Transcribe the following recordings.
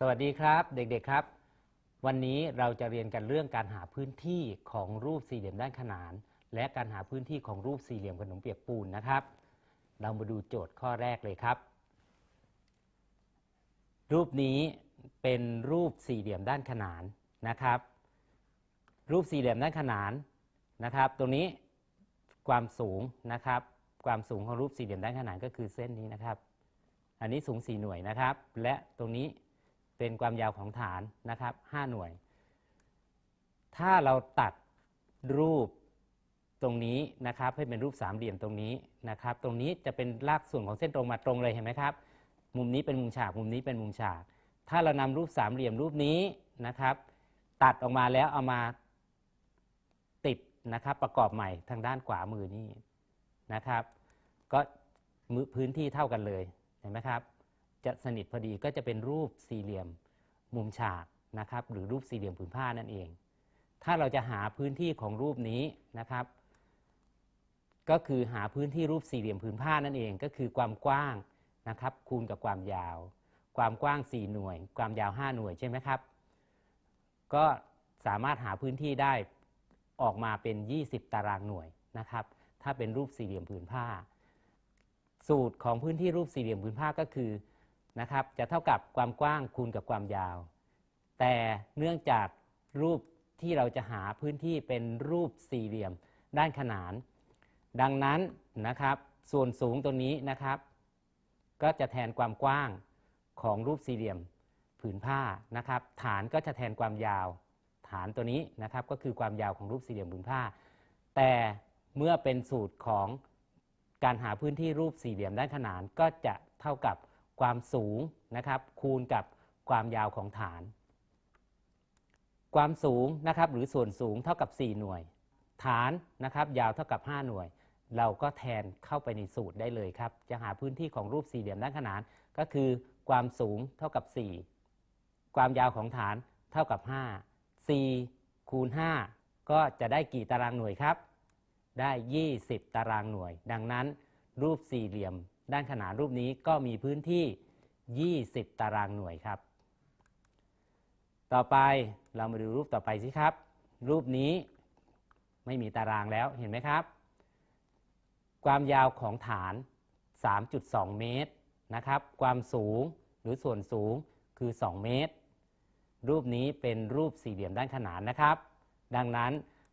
สวัสดีครับ เด็กๆครับ วันนี้เราจะเรียนกันเรื่องการหาพื้นที่ของรูปสี่เหลี่ยมด้านขนาน และการหาพื้นที่ของรูปสี่เหลี่ยมขนมเปียกปูนนะครับ เรามาดูโจทย์ข้อแรกเลยครับ รูปนี้เป็นรูปสี่เหลี่ยมด้านขนานนะครับ รูปสี่เหลี่ยมด้านขนานนะครับ ตรงนี้ความสูงนะครับ ความสูงของรูปสี่เหลี่ยมด้านขนานก็คือเส้นนี้นะครับ อันนี้สูง 4 หน่วยนะครับ และตรงนี้ เป็นความยาวของฐานนะครับ5หน่วย ถ้าเราตัดรูปตรงนี้นะครับให้เป็นรูปสามเหลี่ยมตรงนี้นะครับ ตรงนี้จะเป็นรากส่วนของเส้นตรงมาตรงเลยเห็นไหมครับ มุมนี้เป็นมุมฉาก มุมนี้เป็นมุมฉาก ถ้าเรานำรูปสามเหลี่ยมรูปนี้นะครับ ตัดออกมาแล้วเอามาติดนะครับ ประกอบใหม่ทางด้านขวามือนี่นะครับ ก็มือพื้นที่เท่ากันเลยเห็นไหมครับ จะสนิทพอดีก็จะเป็นรูปสี่เหลี่ยมมุมฉากนะครับ หรือรูปสี่เหลี่ยมผืนผ้านั่นเอง ถ้าเราจะหาพื้นที่ของรูปนี้นะครับ ก็คือหาพื้นที่รูปสี่เหลี่ยมผืนผ้านั่นเอง ก็คือความกว้างนะครับ คูณกับความยาว ความกว้าง 4 หน่วย ความยาว 5 หน่วยใช่ไหมครับ ก็สามารถหาพื้นที่ได้ออกมาเป็น 20 ตารางหน่วยนะครับ ถ้าเป็นรูปสี่เหลี่ยมผืนผ้า สูตรของพื้นที่รูปสี่เหลี่ยมผืนผ้าก็คือ นะครับ จะเท่ากับความกว้างคูณกับความยาว แต่เนื่องจากรูปที่เราจะหาพื้นที่เป็นรูปสี่เหลี่ยมด้านขนาน ดังนั้นนะครับส่วนสูงตรงนี้นะครับ ก็จะแทนความกว้างของรูปสี่เหลี่ยมผืนผ้านะครับ ฐานก็จะแทนความยาว ฐานตัวนี้นะครับก็คือความยาวของรูปสี่เหลี่ยมผืนผ้า แต่เมื่อเป็นสูตรของการหาพื้นที่รูปสี่เหลี่ยมด้านขนานก็จะเท่ากับ ความสูงนะครับคูณกับความยาวของฐาน ความสูงนะครับหรือส่วนสูงเท่ากับ 4 หน่วย ฐานนะครับยาวเท่ากับ 5 หน่วย เราก็แทนเข้าไปในสูตรได้เลยครับ จะหาพื้นที่ของรูปสี่เหลี่ยมด้านขนานก็คือความสูงเท่ากับ 4 ความยาวของฐานเท่ากับ 5 4 คูณ 5 ก็จะได้กี่ตารางหน่วยครับ ได้ 20 ตารางหน่วย ดังนั้นรูปสี่เหลี่ยม ด้านขนานรูปนี้ก็มีพื้นที่ 20 ตารางหน่วยครับ ต่อไปเรามาดูรูปต่อไปสิครับ รูปนี้ไม่มีตารางแล้วเห็นไหมครับ ความยาวของฐาน 3.2 เมตรนะครับ ความสูงหรือส่วนสูงคือ 2 เมตร รูปนี้เป็นรูปสี่เหลี่ยมด้านขนานนะครับ ดังนั้น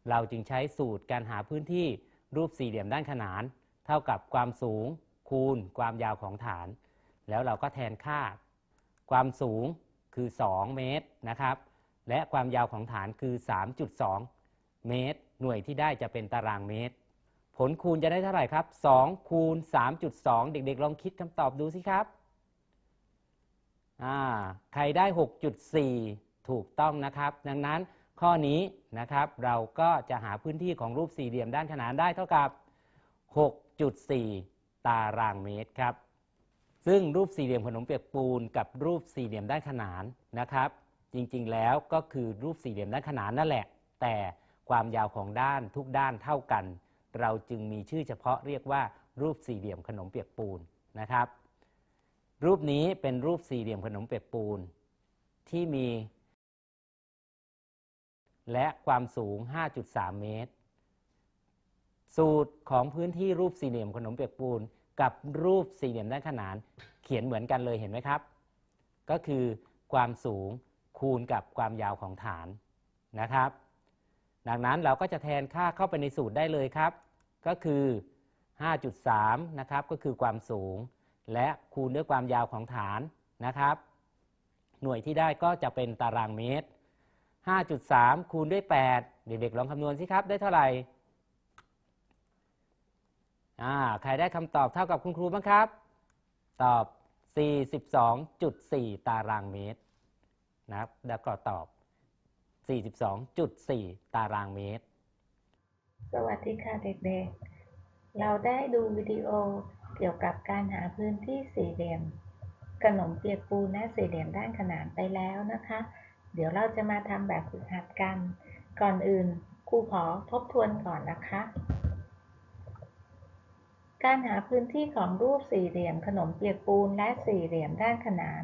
เราจึงใช้สูตรการหาพื้นที่รูปสี่เหลี่ยมด้านขนาน เท่ากับความสูง คูณความยาวของฐาน แล้วเราก็แทนค่า ความสูงคือ 2 เมตรนะครับ และความยาวของฐานคือ 3.2 เมตร หน่วยที่ได้จะเป็นตารางเมตร ผลคูณจะได้เท่าไหร่ครับ 2 คูณ 3.2 เด็กๆ ลองคิดคำตอบดูสิครับใครได้ 6.4 ถูกต้องนะครับ ดังนั้นข้อนี้นะครับเราก็จะหาพื้นที่ของรูปสี่เหลี่ยมด้านขนานได้เท่ากับ 6.4 ตารางเมตรครับ ซึ่งรูปสี่เหลี่ยมขนมเปียกปูนกับรูปสี่เหลี่ยมด้านขนานนะครับ จริงๆแล้วก็คือรูปสี่เหลี่ยมด้านขนานนั่นแหละ แต่ความยาวของด้านทุกด้านเท่ากัน เราจึงมีชื่อเฉพาะเรียกว่ารูปสี่เหลี่ยมขนมเปียกปูนนะครับ รูปนี้เป็นรูปสี่เหลี่ยมขนมเปียกปูน ที่มี และความสูง 5.3 เมตร สูตรของพื้นที่รูปสี่เหลี่ยมขนมเปียกปูน กับรูปสี่เหลี่ยมด้านขนาน เขียนเหมือนกันเลยเห็นไหมครับ ก็คือความสูงคูณกับความยาวของฐานนะครับ ดังนั้นเราก็จะแทนค่าเข้าไปในสูตรได้เลยครับ ก็คือ 5.3 นะครับก็คือความสูง และคูณด้วยความยาวของฐานนะครับ หน่วยที่ได้ก็จะเป็นตารางเมตร 5.3 คูณด้วย 8 เด็กๆลองคำนวณสิครับได้เท่าไหร่ อ่าใครได้คำตอบเท่ากับคุณครูบ้างครับ ตอบ 42.4 ตารางเมตรนะครับแล้วก็ตอบ 42.4 ตารางเมตร สวัสดีค่ะเด็กๆ เราได้ดูวิดีโอเกี่ยวกับการหาพื้นที่สี่เหลี่ยม ขนมเปียกปูนและสี่เหลี่ยมด้านขนานไปแล้วนะคะ เดี๋ยวเราจะมาทำแบบฝึกหัดกัน ก่อนอื่นครูขอทบทวนก่อนนะคะ การหาพื้นที่ของรูปสี่เหลี่ยมขนมเปียกปูนและสี่เหลี่ยมด้านขนาน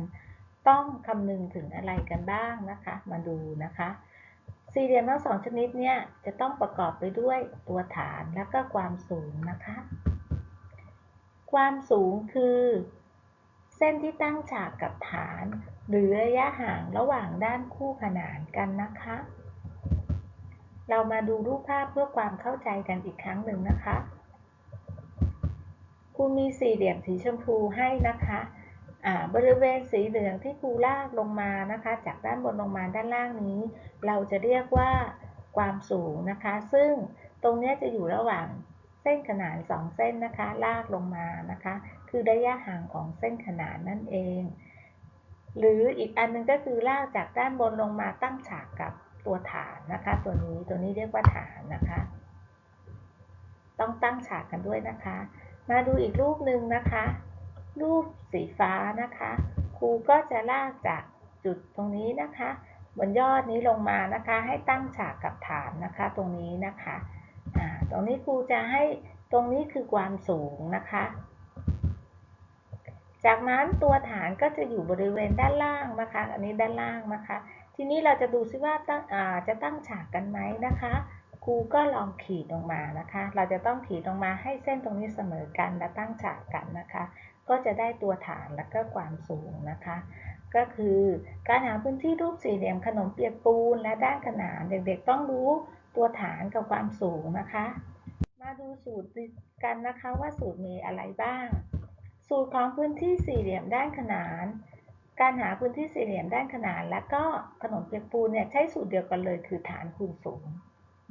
ต้องคำนึงถึงอะไรกันบ้างนะคะ มาดูนะคะ สี่เหลี่ยมทั้งสองชนิดเนี่ยจะต้องประกอบไปด้วยตัวฐานและก็ความสูงนะคะ ความสูงคือ เส้นที่ตั้งฉากกับฐาน หรือระยะห่างระหว่างด้านคู่ขนานกันนะคะ เรามาดูรูปภาพเพื่อความเข้าใจกันอีกครั้งหนึ่งนะคะ รูมีสี่เหลี่ยมสีชมพูให้นะคะอ่าบริเวณสีเหลืองที่ครูลากลงมานะคะ จากด้านบนลงมาด้านล่างนี้ เราจะเรียกว่าความสูงนะคะ ซึ่งตรงนี้จะอยู่ระหว่างเส้นขนานสองเส้นนะคะ ลากลงมานะคะ คือระยะห่างของเส้นขนานนั่นเอง หรืออีกอันหนึงก็คือลากจากด้านบนลงมาตั้งฉากกับตัวฐานนะคะ ตัวนี้ตัวนี้เรียกว่าฐานนะคะ ต้องตั้งฉากกันด้วยนะคะ มาดูอีกรูปหนึ่งนะคะ รูปสีฟ้านะคะ ครูก็จะลากจากจุดตรงนี้นะคะ บนยอดนี้ลงมานะคะ ให้ตั้งฉากกับฐานนะคะ ตรงนี้นะคะตรงนี้ครูจะให้ตรงนี้คือความสูงนะคะ จากนั้นตัวฐานก็จะอยู่บริเวณด้านล่างนะคะ อันนี้ด้านล่างนะคะ ทีนี้เราจะดูซิว่าตั้งจะตั้งฉากกันไหมนะคะ รูก็ลองขีดลงมานะคะ เราจะต้องขีดลงมาให้เส้นตรงนี้เสมอกันและตั้งฉากกันนะคะ ก็จะได้ตัวฐานและก็ความสูงนะคะ ก็คือการหาพื้นที่รูปสี่เหลี่ยมขนมเปียกปูนและด้านขนานเด็กๆต้องรู้ตัวฐานกับความสูงนะคะ มาดูสูตรกันนะคะว่าสูตรมีอะไรบ้าง สูตรของพื้นที่สี่เหลี่ยมด้านขนานการหาพื้นที่สี่เหลี่ยมด้านขนาน และก็ขนมเปียกปูนเนี่ยใช้สูตรเดียวกันเลยคือฐานคูณสูง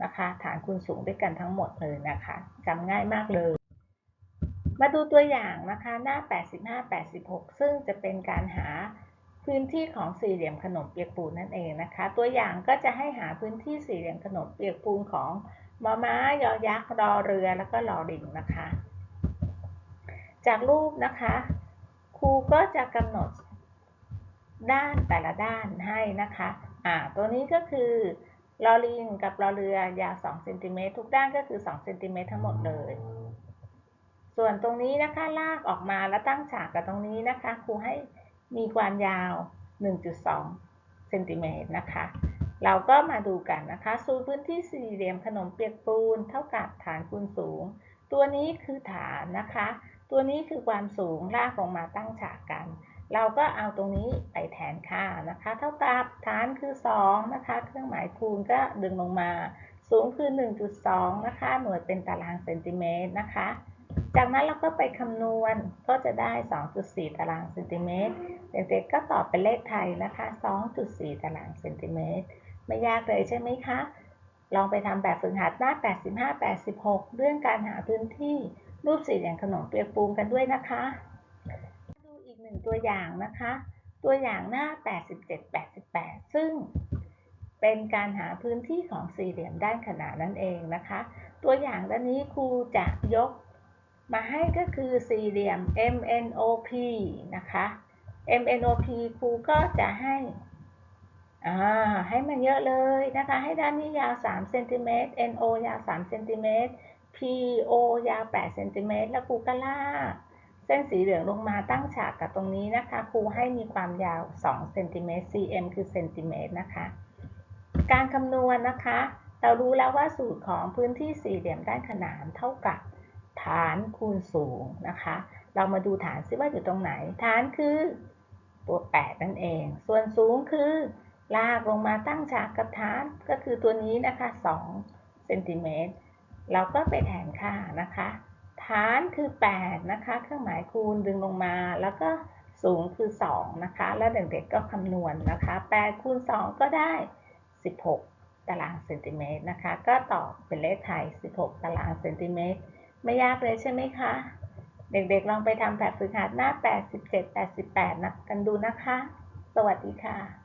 นะคะ ฐานคูณสูงด้วยกันทั้งหมดเลยนะคะจำง่ายมากเลย มาดูตัวอย่างนะคะหน้า 85-86 ซึ่งจะเป็นการหาพื้นที่ของสี่เหลี่ยมขนมเปียกปูนนั่นเองนะคะ ตัวอย่างก็จะให้หาพื้นที่สี่เหลี่ยมขนมเปียกปูนของมอม้ายอยักษ์รอเรือแล้วก็รอลิงนะคะ จากรูปนะคะ ครูก็จะกำหนดด้านแต่ละด้านให้นะคะอ่าตัวนี้ก็คือ ลอลิงกับรอเรือยาว2เซนติเมตรทุกด้านก็คือ2เซนติเมตรทั้งหมดเลย ส่วนตรงนี้นะคะลากออกมาแล้วตั้งฉากกับตรงนี้นะคะครูให้มีความยาว 1.2เซนติเมตรนะคะ เราก็มาดูกันนะคะสูตรพื้นที่สี่เหลี่ยมขนมเปียกปูน เท่ากับฐานคูณสูง ตัวนี้คือฐานนะคะ ตัวนี้คือความสูงลากลงมาตั้งฉากกัน เราก็เอาตรงนี้ไปแทนค่านะคะ เท่ากับฐานคือ 2 นะคะ เครื่องหมายคูณก็ดึงลงมา สูงคือ 1.2 นะคะ หน่วยเป็นตารางเซนติเมตรนะคะ จากนั้นเราก็ไปคำนวณก็จะได้ 2.4 ตารางเซนติเมตร เด็กๆก็ตอบเป็นเลขไทยนะคะ 2.4 ตารางเซนติเมตร ไม่ยากเลยใช่ไหมคะ ลองไปทำแบบฝึกหัดหน้า 85-86 เรื่องการหาพื้นที่รูปสี่เหลี่ยมขนมเปียกปูนกันด้วยนะคะ หนึ่งตัวอย่างนะคะ ตัวอย่างหน้า 87-88 ซึ่งเป็นการหาพื้นที่ของสี่เหลี่ยมด้านขนานนั่นเองนะคะ ตัวอย่างด้านนี้ครูจะยกมาให้ก็คือสี่เหลี่ยม MNOP นะคะ MNOP ครูก็จะให้ให้มันเยอะเลยนะคะ ให้ด้านนี้ยาว3เซนติเมตร NO ยาว3เซนติเมตร PO ยาว8เซนติเมตรแล้วครูก็ลาก เส้นสีเหลืองลงมาตั้งฉากกับตรงนี้นะคะ ครูให้มีความยาว2เซนติเมตร cm คือเซนติเมตรนะคะ การคำนวณนะคะ เรารู้แล้วว่าสูตรของพื้นที่สี่เหลี่ยมด้านขนานเท่ากับฐานคูณสูงนะคะ เรามาดูฐานซิว่าอยู่ตรงไหน ฐานคือตัว 8 นั่นเอง ส่วนสูงคือ ลากลงมาตั้งฉากกับฐานก็คือตัวนี้นะคะ2เซนติเมตร เราก็ไปแทนค่านะคะ ฐานคือ 8 นะคะ เครื่องหมายคูณดึงลงมา แล้วก็สูงคือ 2 นะคะ แล้วเด็กๆก็คำนวณนะคะ 8 คูณ 2 ก็ได้ 16 ตารางเซนติเมตรนะคะ ก็ตอบเป็นเลขไทย 16 ตารางเซนติเมตร ไม่ยากเลยใช่ไหมคะ เด็กๆลองไปทำแบบฝึกหัดหน้า 87-88 นะกันดูนะคะ สวัสดีค่ะ